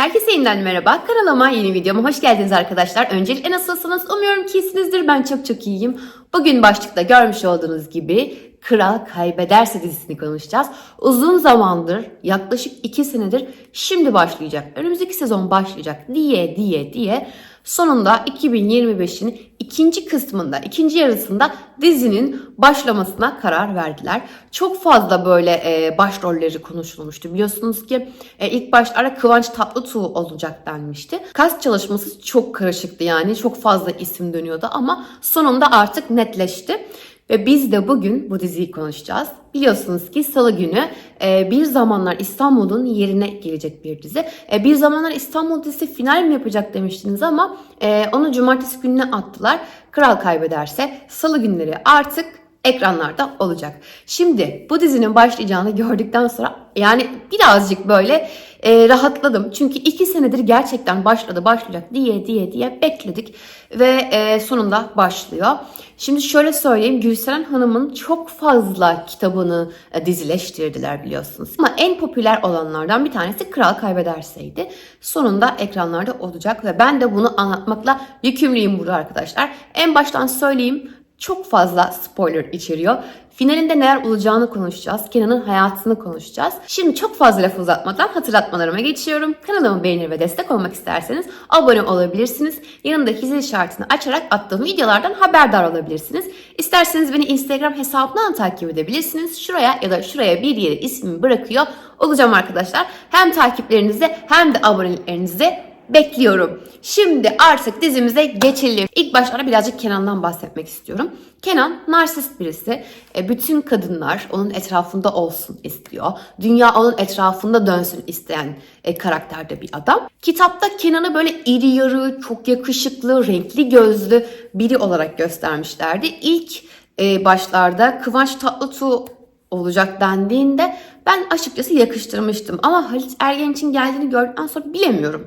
Herkese yeniden merhaba. Kanalıma yeni videoma hoş geldiniz arkadaşlar. Öncelikle nasılsınız? Umuyorum ki iyisinizdir. Ben çok çok iyiyim. Bugün başlıkta görmüş olduğunuz gibi Kral Kaybederse dizisini konuşacağız. Uzun zamandır, yaklaşık 2 senedir şimdi başlayacak, önümüzdeki sezon başlayacak diye diye diye sonunda 2025'in ikinci kısmında, ikinci yarısında dizinin başlamasına karar verdiler. Çok fazla böyle e, başrolleri konuşulmuştu. Biliyorsunuz ki e, ilk başlarda Kıvanç Tatlıtuğ olacak denmişti. Kas çalışması çok karışıktı yani. Çok fazla isim dönüyordu ama sonunda artık netleşti. Ve biz de bugün bu diziyi konuşacağız. Biliyorsunuz ki salı günü e, Bir Zamanlar İstanbul'un yerine gelecek bir dizi. E, bir Zamanlar İstanbul dizisi final mi yapacak demiştiniz ama e, onu cumartesi gününe attılar. Kral kaybederse salı günleri artık ekranlarda olacak. Şimdi bu dizinin başlayacağını gördükten sonra yani birazcık böyle e, rahatladım. Çünkü iki senedir gerçekten başladı başlayacak diye diye diye bekledik ve e, sonunda başlıyor. Şimdi şöyle söyleyeyim Gülseren Hanım'ın çok fazla kitabını e, dizileştirdiler biliyorsunuz. Ama en popüler olanlardan bir tanesi Kral Kaybederseydi. Sonunda ekranlarda olacak ve ben de bunu anlatmakla yükümlüyüm burada arkadaşlar. En baştan söyleyeyim çok fazla spoiler içeriyor. Finalinde neler olacağını konuşacağız. Kenan'ın hayatını konuşacağız. Şimdi çok fazla laf uzatmadan hatırlatmalarıma geçiyorum. Kanalımı beğenir ve destek olmak isterseniz abone olabilirsiniz. Yanındaki zil işaretini açarak attığım videolardan haberdar olabilirsiniz. İsterseniz beni Instagram hesabından takip edebilirsiniz. Şuraya ya da şuraya bir yere ismimi bırakıyor olacağım arkadaşlar. Hem takiplerinizi hem de aboneliklerinizi bekliyorum. Şimdi artık dizimize geçelim. İlk başlarda birazcık Kenan'dan bahsetmek istiyorum. Kenan narsist birisi. E, bütün kadınlar onun etrafında olsun istiyor. Dünya onun etrafında dönsün isteyen e, karakterde bir adam. Kitapta Kenan'ı böyle iri yarı, çok yakışıklı, renkli gözlü biri olarak göstermişlerdi. İlk e, başlarda Kıvanç Tatlıtuğ olacak dendiğinde ben açıkçası yakıştırmıştım. Ama Halit Ergen için geldiğini gördükten sonra bilemiyorum.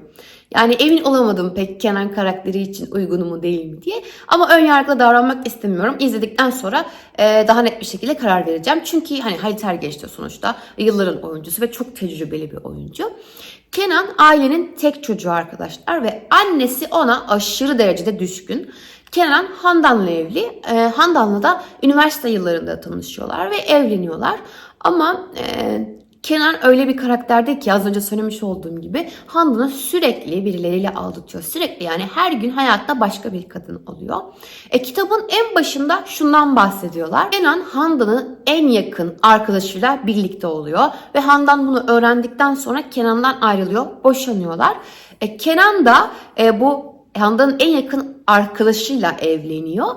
Yani emin olamadım pek Kenan karakteri için uygun mu değil mi diye. Ama ön yargılı davranmak istemiyorum. İzledikten sonra e, daha net bir şekilde karar vereceğim. Çünkü hani Halit Ergen işte sonuçta yılların oyuncusu ve çok tecrübeli bir oyuncu. Kenan ailenin tek çocuğu arkadaşlar ve annesi ona aşırı derecede düşkün. Kenan Handan'la evli. E, Handan'la da üniversite yıllarında tanışıyorlar ve evleniyorlar. Ama e, Kenan öyle bir karakterde ki az önce söylemiş olduğum gibi Handan'ı sürekli birileriyle aldatıyor. Sürekli yani her gün hayatta başka bir kadın oluyor. E, kitabın en başında şundan bahsediyorlar. Kenan Handan'ın en yakın arkadaşıyla birlikte oluyor. Ve Handan bunu öğrendikten sonra Kenan'dan ayrılıyor. Boşanıyorlar. E, Kenan da e, bu Handan'ın en yakın arkadaşıyla evleniyor.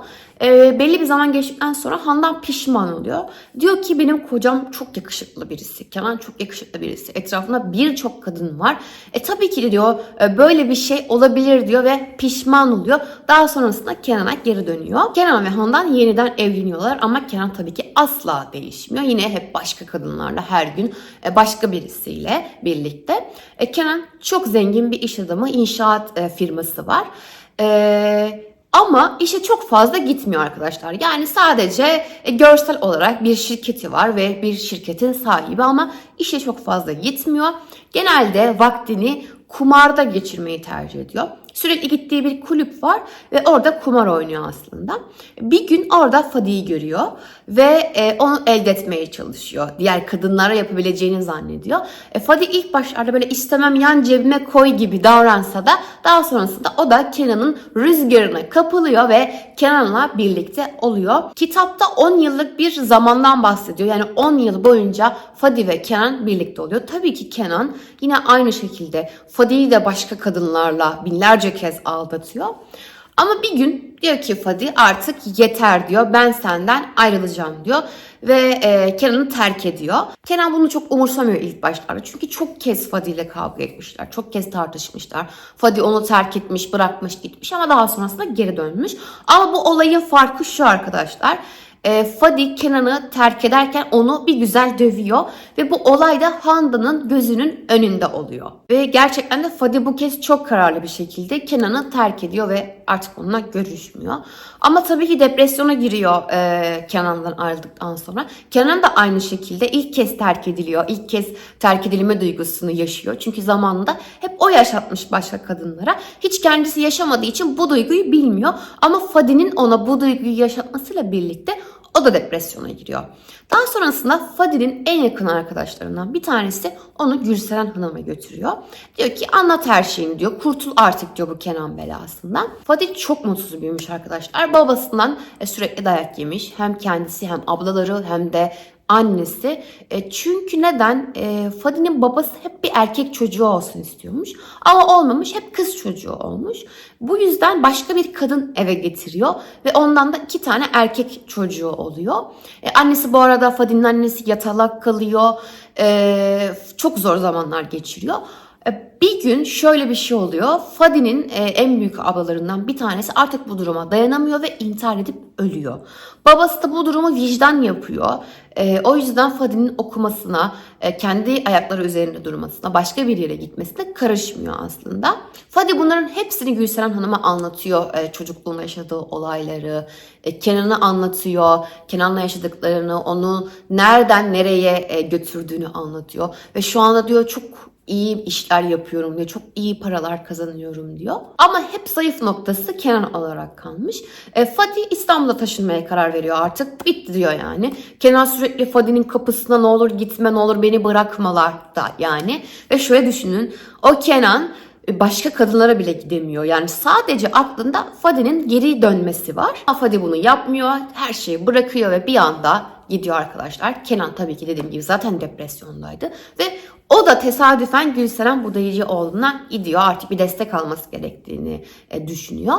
E, belli bir zaman geçtikten sonra Handan pişman oluyor. Diyor ki benim kocam çok yakışıklı birisi. Kenan çok yakışıklı birisi. Etrafında birçok kadın var. E tabii ki diyor e, böyle bir şey olabilir diyor ve pişman oluyor. Daha sonrasında Kenan'a geri dönüyor. Kenan ve Handan yeniden evleniyorlar ama Kenan tabii ki asla değişmiyor. Yine hep başka kadınlarla her gün e, başka birisiyle birlikte. E, Kenan çok zengin bir iş adamı. inşaat e, firması var. Eee ama işe çok fazla gitmiyor arkadaşlar. Yani sadece e, görsel olarak bir şirketi var ve bir şirketin sahibi ama işe çok fazla gitmiyor. Genelde vaktini kumarda geçirmeyi tercih ediyor. Sürekli gittiği bir kulüp var ve orada kumar oynuyor aslında. Bir gün orada Fadi'yi görüyor ve e, onu elde etmeye çalışıyor. Diğer kadınlara yapabileceğini zannediyor. E, Fadi ilk başlarda böyle istemem yan cebime koy gibi davransa da daha sonrasında o da Kenan'ın rüzgarına kapılıyor ve Kenan'la birlikte oluyor. Kitapta 10 yıllık bir zamandan bahsediyor. Yani 10 yıl boyunca Fadi ve Kenan birlikte oluyor. Tabii ki Kenan yine aynı şekilde Fadi'yi de başka kadınlarla binlerce kez aldatıyor. Ama bir gün diyor ki Fadi artık yeter diyor. Ben senden ayrılacağım diyor. Ve e, Kenan'ı terk ediyor. Kenan bunu çok umursamıyor ilk başlarda. Çünkü çok kez Fadi ile kavga etmişler. Çok kez tartışmışlar. Fadi onu terk etmiş, bırakmış, gitmiş ama daha sonrasında geri dönmüş. Ama bu olayın farkı şu arkadaşlar. E, Fadi Kenan'ı terk ederken onu bir güzel dövüyor ve bu olay da Handan'ın gözünün önünde oluyor. Ve gerçekten de Fadi bu kez çok kararlı bir şekilde Kenan'ı terk ediyor ve artık onunla görüşmüyor. Ama tabii ki depresyona giriyor e, Kenan'dan ayrıldıktan sonra. Kenan da aynı şekilde ilk kez terk ediliyor. İlk kez terk edilme duygusunu yaşıyor. Çünkü zamanında hep o yaşatmış başka kadınlara. Hiç kendisi yaşamadığı için bu duyguyu bilmiyor. Ama Fadi'nin ona bu duyguyu yaşatmasıyla birlikte o da depresyona giriyor. Daha sonrasında Fadi'nin en yakın arkadaşlarından bir tanesi onu Gülseren Hanım'a götürüyor. Diyor ki anlat her şeyini diyor. Kurtul artık diyor bu Kenan belasından. Fadi çok mutsuz büyümüş arkadaşlar. Babasından e, sürekli dayak yemiş. Hem kendisi hem ablaları hem de annesi. E, çünkü neden? E, Fadi'nin babası hep bir erkek çocuğu olsun istiyormuş. Ama olmamış. Hep kız çocuğu olmuş. Bu yüzden başka bir kadın eve getiriyor. Ve ondan da iki tane erkek çocuğu oluyor. E, annesi bu arada Fadi'nin annesi yatalak kalıyor. E, çok zor zamanlar geçiriyor. E, Bir gün şöyle bir şey oluyor. Fadi'nin e, en büyük ablalarından bir tanesi artık bu duruma dayanamıyor ve intihar edip ölüyor. Babası da bu durumu vicdan yapıyor. E, o yüzden Fadi'nin okumasına, e, kendi ayakları üzerinde durmasına, başka bir yere gitmesine karışmıyor aslında. Fadi bunların hepsini Gülseren Hanım'a anlatıyor. E, çocukluğunda yaşadığı olayları, e, Kenan'ı anlatıyor. Kenan'la yaşadıklarını, onu nereden nereye e, götürdüğünü anlatıyor. Ve şu anda diyor çok iyi işler yapıyorum diyor. Çok iyi paralar kazanıyorum diyor. Ama hep zayıf noktası Kenan olarak kalmış. E, Fadi İstanbul'a taşınmaya karar veriyor artık. Bitti diyor yani. Kenan sürekli Fadi'nin kapısına ne olur gitme ne olur beni bırakmalar da yani. Ve şöyle düşünün. O Kenan e, başka kadınlara bile gidemiyor. Yani sadece aklında Fadi'nin geri dönmesi var. Fadi bunu yapmıyor. Her şeyi bırakıyor ve bir anda gidiyor arkadaşlar. Kenan tabii ki dediğim gibi zaten depresyondaydı. Ve o da tesadüfen Gülseren Budayıcıoğlu'na gidiyor. Artık bir destek alması gerektiğini e, düşünüyor.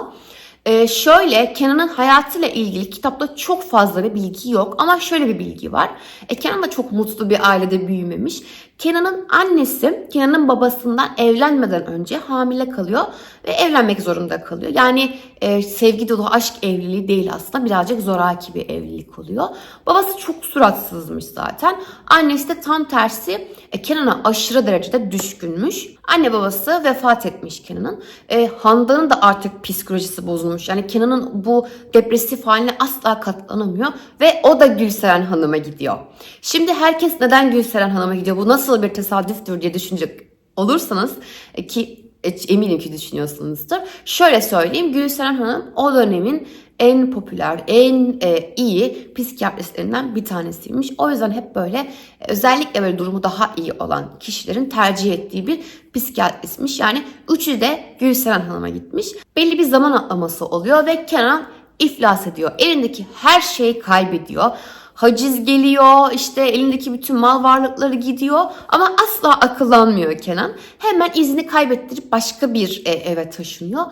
E, şöyle Kenan'ın hayatıyla ilgili kitapta çok fazla bir bilgi yok ama şöyle bir bilgi var. E, Kenan da çok mutlu bir ailede büyümemiş. Kenan'ın annesi Kenan'ın babasından evlenmeden önce hamile kalıyor ve evlenmek zorunda kalıyor. Yani e, sevgi dolu aşk evliliği değil aslında birazcık zoraki bir evlilik oluyor. Babası çok suratsızmış zaten. Annesi de tam tersi e, Kenan'a aşırı derecede düşkünmüş. Anne babası vefat etmiş Kenan'ın. E, Handan'ın da artık psikolojisi bozulmuş. Yani Kenan'ın bu depresif haline asla katlanamıyor ve o da Gülseren Hanım'a gidiyor. Şimdi herkes neden Gülseren Hanım'a gidiyor? Bu nasıl bir tesadüftür diye düşünecek olursanız e, ki e, eminim ki düşünüyorsunuzdur. Şöyle söyleyeyim Gülseren Hanım o dönemin en popüler, en e, iyi psikiyatristlerinden bir tanesiymiş. O yüzden hep böyle e, özellikle böyle durumu daha iyi olan kişilerin tercih ettiği bir psikiyatristmiş. Yani üçü de Gülseren Hanım'a gitmiş. Belli bir zaman atlaması oluyor ve Kenan iflas ediyor. Elindeki her şeyi kaybediyor. Haciz geliyor, işte elindeki bütün mal varlıkları gidiyor ama asla akıllanmıyor Kenan. Hemen izini kaybettirip başka bir e, eve taşınıyor.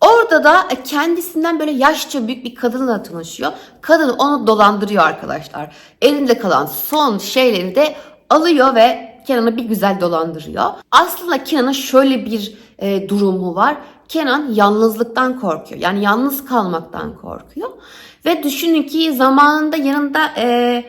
Orada da kendisinden böyle yaşça büyük bir kadınla tanışıyor. Kadın onu dolandırıyor arkadaşlar. Elinde kalan son şeyleri de alıyor ve Kenan'ı bir güzel dolandırıyor. Aslında Kenan'ın şöyle bir e, durumu var. Kenan yalnızlıktan korkuyor. Yani yalnız kalmaktan korkuyor. Ve düşünün ki zamanında yanında e,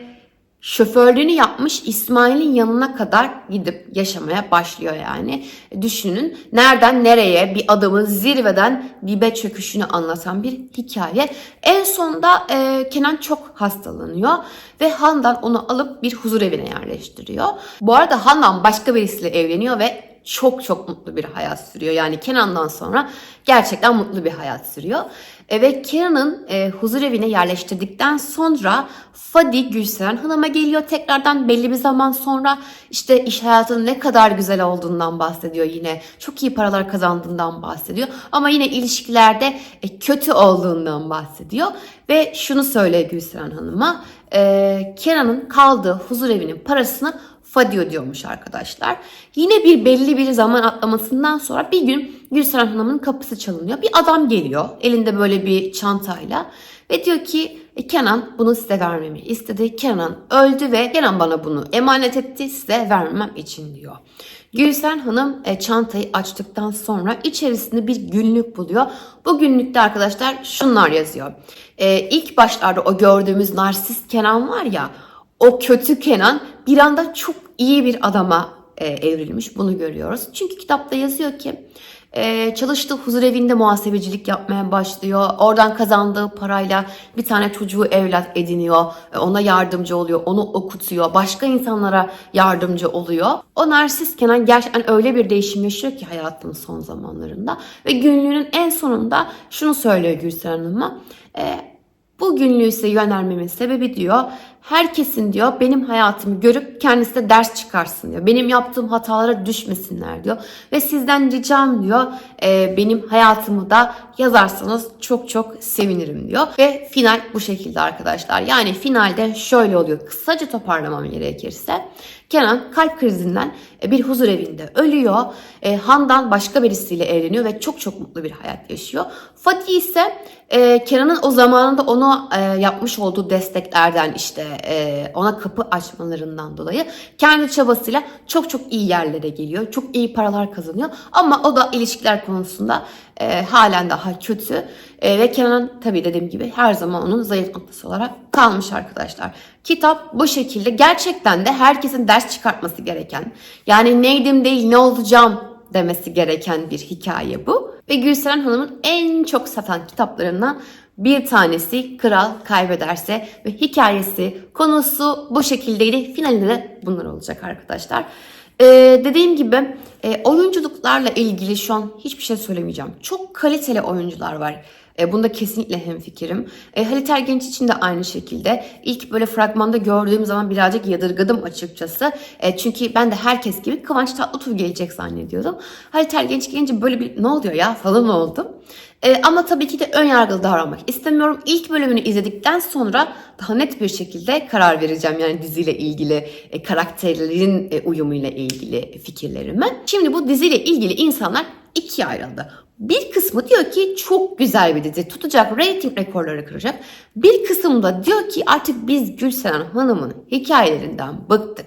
şoförlüğünü yapmış İsmail'in yanına kadar gidip yaşamaya başlıyor yani. Düşünün nereden nereye bir adamın zirveden dibe çöküşünü anlatan bir hikaye. En sonunda e, Kenan çok hastalanıyor ve Handan onu alıp bir huzur evine yerleştiriyor. Bu arada Handan başka birisiyle evleniyor ve çok çok mutlu bir hayat sürüyor. Yani Kenan'dan sonra gerçekten mutlu bir hayat sürüyor. E, ve Kenan'ın e, huzur evine yerleştirdikten sonra Fadi Gülseren Hanım'a geliyor tekrardan belli bir zaman sonra işte iş hayatının ne kadar güzel olduğundan bahsediyor yine. Çok iyi paralar kazandığından bahsediyor. Ama yine ilişkilerde e, kötü olduğundan bahsediyor. Ve şunu söylüyor Gülseren Hanım'a. E, Kenan'ın kaldığı huzur evinin parasını Fadi ödüyormuş arkadaşlar. Yine bir belli bir zaman atlamasından sonra bir gün Gülseren Hanım'ın kapısı çalınıyor. Bir adam geliyor elinde böyle bir çantayla ve diyor ki E, Kenan bunu size vermemi istedi. Kenan öldü ve Kenan bana bunu emanet etti size vermem için diyor. Gülsen Hanım e, çantayı açtıktan sonra içerisinde bir günlük buluyor. Bu günlükte arkadaşlar şunlar yazıyor. E, ilk başlarda o gördüğümüz narsist Kenan var ya o kötü Kenan bir anda çok iyi bir adama e, evrilmiş. Bunu görüyoruz. Çünkü kitapta yazıyor ki e, çalıştığı huzur evinde muhasebecilik yapmaya başlıyor. Oradan kazandığı parayla bir tane çocuğu evlat ediniyor. E, ona yardımcı oluyor. Onu okutuyor. Başka insanlara yardımcı oluyor. O narsist Kenan gerçekten öyle bir değişim yaşıyor ki hayatının son zamanlarında. Ve günlüğünün en sonunda şunu söylüyor Gülsen Hanım'a. E, bu günlüğü size yönelmemin sebebi diyor herkesin diyor benim hayatımı görüp kendisi de ders çıkarsın diyor. Benim yaptığım hatalara düşmesinler diyor. Ve sizden ricam diyor e, benim hayatımı da yazarsanız çok çok sevinirim diyor. Ve final bu şekilde arkadaşlar. Yani finalde şöyle oluyor. Kısaca toparlamam gerekirse. Kenan kalp krizinden e, bir huzur evinde ölüyor. E, Handan başka birisiyle evleniyor ve çok çok mutlu bir hayat yaşıyor. Fatih ise e, Kenan'ın o zamanında onu e, yapmış olduğu desteklerden işte e, ona kapı açmalarından dolayı kendi çabasıyla çok çok iyi yerlere geliyor. Çok iyi paralar kazanıyor. Ama o da ilişkiler konusunda e, halen daha kötü. E, ve Kenan tabii dediğim gibi her zaman onun zayıf noktası olarak kalmış arkadaşlar. Kitap bu şekilde gerçekten de herkesin ders çıkartması gereken yani neydim değil ne olacağım demesi gereken bir hikaye bu. Ve Gülseren Hanım'ın en çok satan kitaplarından bir tanesi Kral Kaybederse ve hikayesi, konusu bu şekildeydi. Finalinde de bunlar olacak arkadaşlar. Ee, dediğim gibi e, oyunculuklarla ilgili şu an hiçbir şey söylemeyeceğim. Çok kaliteli oyuncular var. E, bunda kesinlikle hemfikirim. E, Halit Ergenç için de aynı şekilde. İlk böyle fragmanda gördüğüm zaman birazcık yadırgadım açıkçası. E, çünkü ben de herkes gibi Kıvanç Tatlıtuğ gelecek zannediyordum. Halit Ergenç gelince böyle bir ne oluyor ya falan oldum. E, ama tabii ki de ön yargılı davranmak istemiyorum. İlk bölümünü izledikten sonra daha net bir şekilde karar vereceğim. Yani diziyle ilgili, e, karakterlerin e, uyumuyla ilgili fikirlerimi. Şimdi bu diziyle ilgili insanlar ikiye ayrıldı. Bir kısmı diyor ki çok güzel bir dizi tutacak rating rekorları kıracak. Bir kısım da diyor ki artık biz Gülseren Hanım'ın hikayelerinden bıktık.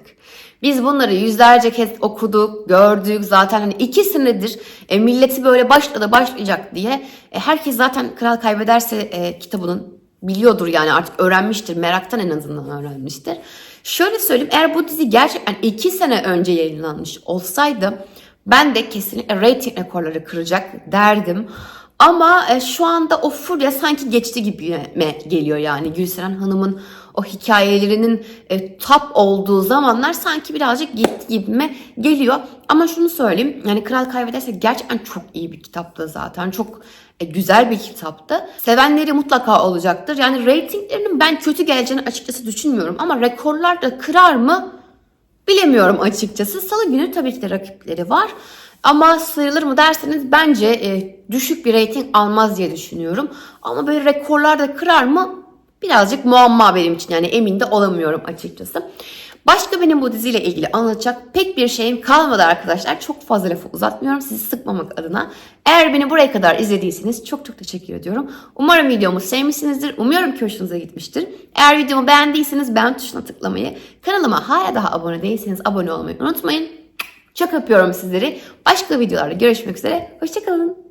Biz bunları yüzlerce kez okuduk, gördük zaten hani iki senedir e, milleti böyle başladı başlayacak diye. E, herkes zaten Kral Kaybederse e, kitabının biliyordur yani artık öğrenmiştir. Meraktan en azından öğrenmiştir. Şöyle söyleyeyim eğer bu dizi gerçekten iki sene önce yayınlanmış olsaydı ben de kesinlikle rating rekorları kıracak derdim. Ama e, şu anda o furya sanki geçti gibi geliyor yani Gülseren Hanım'ın o hikayelerinin e, top olduğu zamanlar sanki birazcık gitti gibime geliyor. Ama şunu söyleyeyim yani Kral Kaybederse gerçekten çok iyi bir kitaptı zaten. Çok e, güzel bir kitaptı. Sevenleri mutlaka olacaktır. Yani ratinglerinin ben kötü geleceğini açıkçası düşünmüyorum. Ama rekorlar da kırar mı bilemiyorum açıkçası. Salı günü tabii ki de rakipleri var. Ama sayılır mı derseniz bence e, düşük bir rating almaz diye düşünüyorum. Ama böyle rekorlar da kırar mı birazcık muamma benim için yani emin de olamıyorum açıkçası. Başka benim bu diziyle ilgili anlatacak pek bir şeyim kalmadı arkadaşlar. Çok fazla lafı uzatmıyorum sizi sıkmamak adına. Eğer beni buraya kadar izlediyseniz çok çok teşekkür ediyorum. Umarım videomu sevmişsinizdir. Umuyorum ki hoşunuza gitmiştir. Eğer videomu beğendiyseniz beğen tuşuna tıklamayı, kanalıma hala daha abone değilseniz abone olmayı unutmayın. Çok öpüyorum sizleri. Başka videolarda görüşmek üzere. Hoşçakalın.